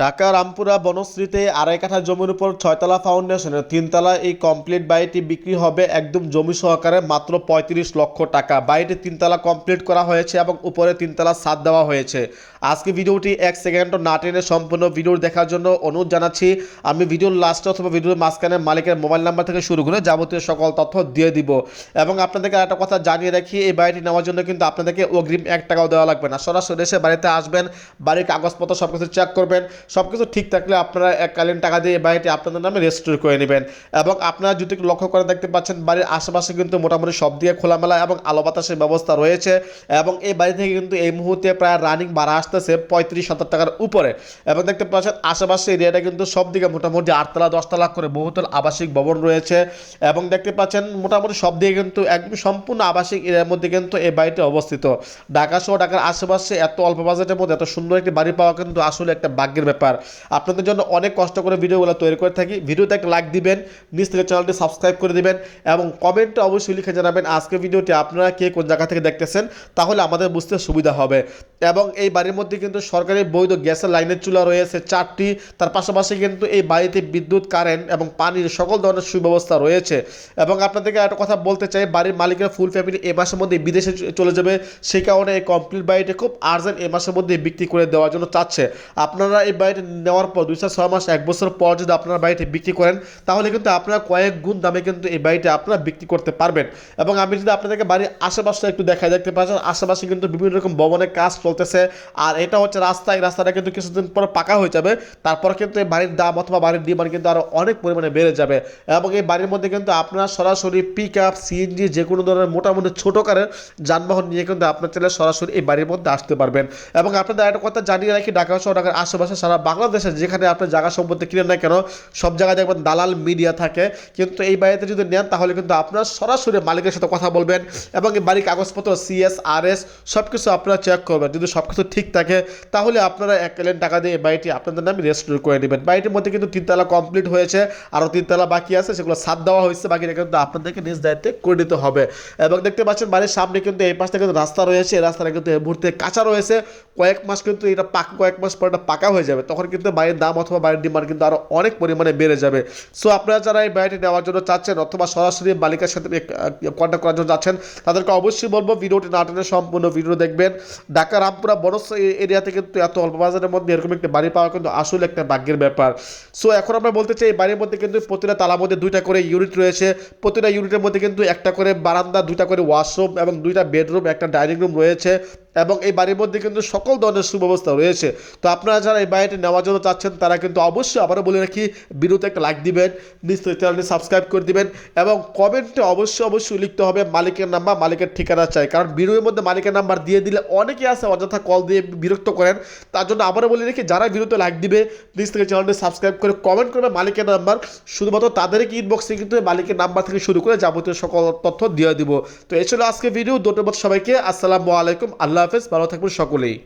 ঢাকা, রামপুরা বনশ্রীতে আড়াই কাঠা জমির উপর ছয়তলা ফাউন্ডেশনের তিনতলা এই কমপ্লিট বাড়িটি বিক্রি হবে একদম জমি সহকারে মাত্র পঁয়ত্রিশ লক্ষ টাকা। বাড়িটি তিনতলা কমপ্লিট করা হয়েছে এবং উপরে তিনতলা ছাদ দেওয়া হয়েছে। আজকে ভিডিওটি এক সেকেন্ডও না টেনে সম্পূর্ণ ভিডিও দেখার জন্য অনুরোধ জানাচ্ছি, আমি ভিডিওর লাস্টে অথবা ভিডিওর মাঝখানে মালিকের মোবাইল নাম্বার থেকে শুরু করে যাবতীয় সকল তথ্য দিয়ে দিব। এবং আপনাদেরকে একটা কথা জানিয়ে রাখি, এই বাড়িটি নেওয়ার জন্য কিন্তু আপনাদেরকে অগ্রিম এক টাকাও দেওয়া লাগবে না। সরাসরি এসে বাড়িতে আসবেন, বাড়ির কাগজপত্র সব কিছু চেক করবেন সব কিছু ঠিক থাকলে আপনারা এককালীন টাকা দিয়ে বাড়িটি আপনাদের নামে রেজিস্টার করে নেবেন। এবং আপনারা যদি লক্ষ্য করে দেখতে পাচ্ছেন, বাড়ির আশেপাশে কিন্তু মোটামুটি সব দিকে খোলামেলা এবং আলো বাতাসের ব্যবস্থা রয়েছে এবং এই বাড়ি থেকে কিন্তু এই মুহূর্তে প্রায় রানিং ভাড়া আসতেছে পঁয়ত্রিশ হাজার টাকার উপরে। এবং দেখতে পাচ্ছেন আশেপাশে এরিয়াটা কিন্তু সব দিকে মোটামুটি আটতলা, দশতলা করে বহুতল আবাসিক ভবন রয়েছে। এবং দেখতে পাচ্ছেন, মোটামুটি সব দিকে কিন্তু একদম সম্পূর্ণ আবাসিক এরিয়ার মধ্যে কিন্তু এই বাড়িটি অবস্থিত। ঢাকা সহ ঢাকার আশেপাশে এত অল্প বাজেটের মধ্যে এত সুন্দর একটি বাড়ি পাওয়া কিন্তু আসলে একটা ভাগ্যের ব্যাপার। আপনাদের জন্য অনেক কষ্ট করে ভিডিওগুলো তৈরি করে থাকি। ভিডিওতে একটা লাইক দিবেন নিজ থেকে চ্যানেলটি সাবস্ক্রাইব করে দিবেন এবং কমেন্টে অবশ্যই লিখে জানাবেন আজকে ভিডিওটি আপনারা কে কোন জায়গা থেকে দেখতেছেন, তাহলে আমাদের বুঝতে সুবিধা হবে। এবং এই বাড়ির মধ্যে কিন্তু সরকারি বৈধ গ্যাসের লাইনের চুলা রয়েছে, চারটি। তার পাশাপাশি কিন্তু এই বাড়িতে বিদ্যুৎ কারেন্ট এবং পানির সকল ধরনের সুব্যবস্থা রয়েছে। এবং আপনাদেরকে একটা কথা বলতে চাই, বাড়ির মালিকের ফুল ফ্যামিলি এ মাসের মধ্যে বিদেশে চলে যাবে সেই কারণে এই কমপ্লিট বাড়িটি খুব আর্জেন্ট এ মাসের মধ্যে বিক্রি করে দেওয়ার জন্য চাচ্ছে। আপনারা এই বাড়িটি নেওয়ার পর দুই চার, ছয় মাস, এক বছর পর যদি আপনারা বাড়িটি বিক্রি করেন, তাহলে কিন্তু আপনারা কয়েক গুণ দামে কিন্তু এই বাড়িটি আপনারা বিক্রি করতে পারবেন। এবং আমি যদি আপনাদেরকে বাড়ির আশেপাশে একটু দেখাই, দেখতে পাচ্ছেন, আশেপাশে কিন্তু বিভিন্ন রকম ভবনের কাজ চলতেছে। আর এটা হচ্ছে রাস্তা, এই রাস্তাটা কিন্তু কিছুদিন পর পাকা হয়ে যাবে। তারপর কিন্তু এই বাড়ির দাম অথবা বাড়ির ডিমান্ড কিন্তু আরও অনেক পরিমাণে বেড়ে যাবে। এবং এই বাড়ির মধ্যে কিন্তু আপনারা সরাসরি পিক আপ সিএনজি যে কোনো ধরনের মোটামুটি ছোটো কারের যানবাহন নিয়ে কিন্তু আপনার চাইলে সরাসরি এই বাড়ির মধ্যে আসতে পারবেন। এবং আপনাদের একটা কথা জানিয়ে রাখি, ঢাকা সহ ঢাকার আশেপাশে সারা বাংলাদেশে যেখানে আপনি জায়গা সম্পত্তি কিনেন না কেন, সব জায়গায় দেখবেন দালাল মিডিয়া থাকে। কিন্তু এই বাড়িতে যদি নেন, তাহলে কিন্তু আপনারা সরাসরি মালিকের সাথে কথা বলবেন এবং এই বাড়ির কাগজপত্র সিএস আর এস সব কিছু আপনারা চেক করবেন। যদি সব কিছু ঠিক থাকে, তাহলে আপনারা এক কেলেন টাকা দিয়ে এই বাড়িটি আপনাদের নামে রেজিস্টার করে নেবেন। বাড়িটির মধ্যে কিন্তু তিনতলা কমপ্লিট হয়েছে আরও তিনতলা বাকি আছে, সেগুলো সাত দেওয়া হয়েছে, বাকিটা কিন্তু আপনাদেরকে নিজ দায়িত্বে করে নিতে হবে। এবং দেখতে পাচ্ছেন, বাড়ির সামনে কিন্তু এই পাশটা কিন্তু রাস্তা রয়েছে, এই রাস্তাটা কিন্তু এই মুহূর্তে কাঁচা রয়েছে। কয়েক মাস কিন্তু এটা পাক, কয়েক মাস পর এটা পাকা হয়ে যাবে। তখন কিন্তু বাড়ির দাম অথবা বাড়ির ডিমান্ড কিন্তু আরও অনেক পরিমাণে বেড়ে যাবে। সো আপনারা যারা এই বাড়িটি নেওয়ার জন্য চাচ্ছেন অথবা সরাসরি মালিকের সাথে কন্ট্যাক্ট করার জন্য চাচ্ছেন তাদেরকে অবশ্যই বলব ভিডিওটি না টেনে সম্পূর্ণ ভিডিও দেখবেন। ঢাকা রামপুরা বনস এরিয়াতে কিন্তু এত অল্প বাজারের মধ্যে এরকম একটি বাড়ি পাওয়া কিন্তু আসলে একটা ভাগ্যের ব্যাপার। সো এখন আমরা বলতে চাই, এই বাড়ির মধ্যে কিন্তু প্রতিটা তালার মধ্যে দুইটা করে ইউনিট রয়েছে। প্রতিটা ইউনিটের মধ্যে কিন্তু একটা করে বারান্দা, দুইটা করে ওয়াশরুম এবং দুইটা বেডরুম একটা ডাইনিং রুম রয়েছে। এবং এই বাড়ির মধ্যে কিন্তু সকল ধরনের সুব্যবস্থা রয়েছে। তো আপনারা যারা এই বাড়িটি নেওয়ার জন্য চাচ্ছেন, তারা কিন্তু অবশ্যই আবারও বলে রাখি ভিডিওতে একটা লাইক দিবেন, নিশ্চয়ই চ্যানেলটি সাবস্ক্রাইব করে দিবেন এবং কমেন্টে অবশ্যই অবশ্যই লিখতে হবে মালিকের নাম্বার মালিকের ঠিকানা চাই। কারণ ভিডিওর মধ্যে মালিকের নাম্বার দিয়ে দিলে অনেকে আছে, অযথা কল দিয়ে বিরক্ত করেন। তার জন্য আবারও বলে রাখি, যারা ভিডিওতে লাইক দিবে নিজ থেকে চ্যানেলটি সাবস্ক্রাইব করে কমেন্ট করবে মালিকের নাম্বার শুধুমাত্র তাদেরকে ইনবক্সে কিন্তু মালিকের নাম্বার থেকে শুরু করে যাবতীয় সকল তথ্য দিয়ে দিব। তো এই ছিল আজকে ভিডিও দুটো সবাইকে, আসসালামু আলাইকুম, আল্লাহ হাফেজ ভালো থাকবেন সকলেই।